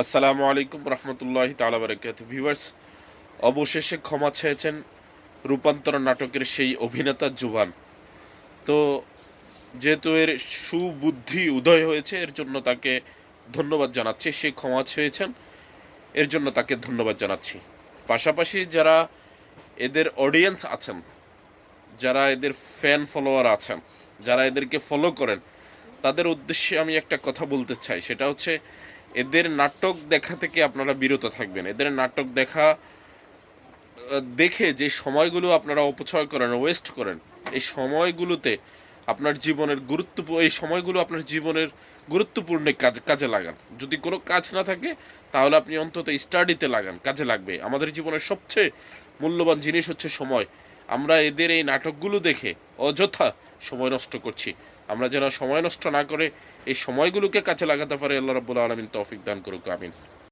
আসসালামু আলাইকুম রহমতুল্লাহ তালা বারকাত ভিউয়ার্স, অবশেষে ক্ষমা চেয়েছেন রূপান্তর নাটকের সেই অভিনেতা জুবান। তো যেহেতু এর সুবুদ্ধি উদয় হয়েছে, এর জন্য তাকে ধন্যবাদ জানাচ্ছি। সে ক্ষমা চেয়েছেন, এর জন্য তাকে ধন্যবাদ জানাচ্ছি। পাশাপাশি যারা এদের অডিয়েন্স আছেন, যারা এদের ফ্যান ফলোয়ার আছেন, যারা এদেরকে ফলো করেন, তাদের উদ্দেশ্যে আমি একটা কথা বলতে চাই। সেটা হচ্ছে এদের নাটক দেখা থেকে আপনারা বিরত থাকবেন। এদের নাটক দেখা দেখে যে সময়গুলো আপনারা অপচয় করেন ওয়েস্ট করেন, এই সময়গুলোতে আপনার জীবনের গুরুত্বপূর্ণ এই সময়গুলো আপনার জীবনের গুরুত্বপূর্ণ কাজ, কাজে লাগান। যদি কোনো কাজ না থাকে, তাহলে আপনি অন্তত স্টাডিতে লাগান, কাজে লাগবে। আমাদের জীবনের সবচেয়ে মূল্যবান জিনিস হচ্ছে সময়। আমরা এদের এই নাটকগুলো দেখে অযথা সময় নষ্ট করছি। আমরা যেন সময় নষ্ট না করে এই সময়গুলোকে কাছে লাগাতে পারি। আল্লাহ রব্বুল আলমিন তৌফিক দান করুক, আমিন।